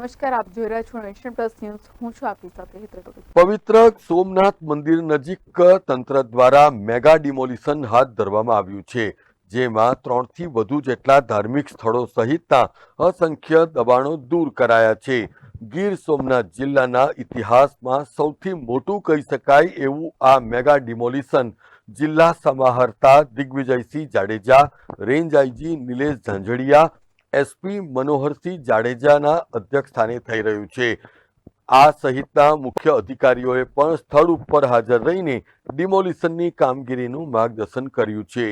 નમસ્કાર, આપ જોઈ રહ્યા છો નેશન પ્લસ ન્યૂઝ હું છું આપની સાથે હેતલ પવિત્ર સોમનાથ મંદિર નજીક તંત્ર દ્વારા મેગા ડિમોલિશન હાથ ધરવામાં આવ્યું છે, જેમાં ત્રણથી વધુ જેટલા ધાર્મિક સ્થળો સહિતના અસંખ્ય દબાણો દૂર કરાયા છે. ગીર સોમનાથ જિલ્લાના ઇતિહાસમાં સૌથી મોટું કહી શકાય એવું આ મેગા ડિમોલિશન જિલ્લા સમાહર્તા Digvijaysinh Jadeja, range IG Nilesh Jhanjhadiya SP Manoharsinh જાડેજાના અધ્યક્ષસ્થાને થઈ રહ્યું છે. આ સહિતના મુખ્ય અધિકારીઓએ પણ સ્થળ ઉપર હાજર રહીને ડિમોલિશનની કામગીરીનું માર્ગદર્શન કર્યું છે.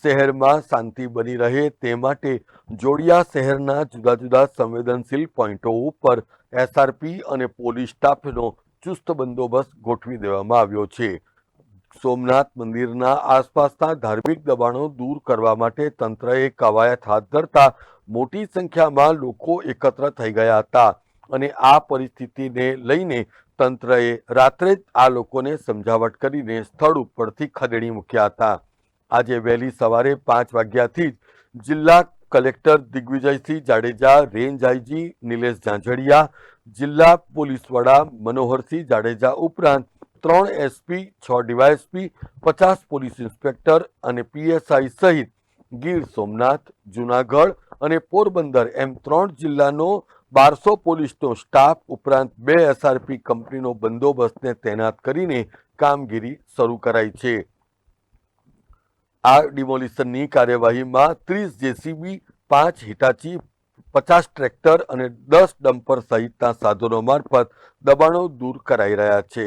શહેરમાં શાંતિ બની રહે તે માટે જોડિયા શહેરના જુદા જુદા સંવેદનશીલ પોઈન્ટો ઉપર એસઆરપી અને પોલીસ સ્ટાફનો ચુસ્ત બંદોબસ્ત ગોઠવી દેવામાં આવ્યો છે. સોમનાથ મંદિરના આસપાસના ધાર્મિક દબાણો દૂર કરવા માટે તંત્રએ કવાયત હાથ ધરતા મોટી સંખ્યામાં લોકો એકત્ર થઈ ગયા હતા અને આ પરિસ્થિતિને લઈને તંત્રએ રાત્રે જ આ લોકોને સમજાવટ કરીને સ્થળ ઉપરથી ખદેડી મૂક્યા હતા. આજે વહેલી સવારે પાંચ વાગ્યાથી જ જિલ્લા collector Digvijaysinh Jadeja, range IG, Nilesh Jhanjhadiya, જિલ્લા પોલીસ વડા મનોહરસિંહ જાડેજા ઉપરાંત ત્રણ એસપી, છ ડીવાયએસપી, પચાસ પોલીસ ઇન્સ્પેક્ટર અને પીએસઆઈ સહિત ગીર સોમનાથ, જુનાગઢ અને પોરબંદર એમ ત્રણ જિલ્લાનો બારસો પોલીસનો સ્ટાફ ઉપરાંત બે એસઆરપી કંપનીનો બંદોબસ્તને તૈનાત કરીને કામગીરી શરૂ કરાઈ છે. આ ડિમોલિશનની કાર્યવાહીમાં ત્રીસ જેસીબી, પાંચ હિટાચી, પચાસ ટ્રેક્ટર અને દસ ડમ્પર સહિતના સાધનો મારફત દબાણો દૂર કરાઈ રહ્યા છે.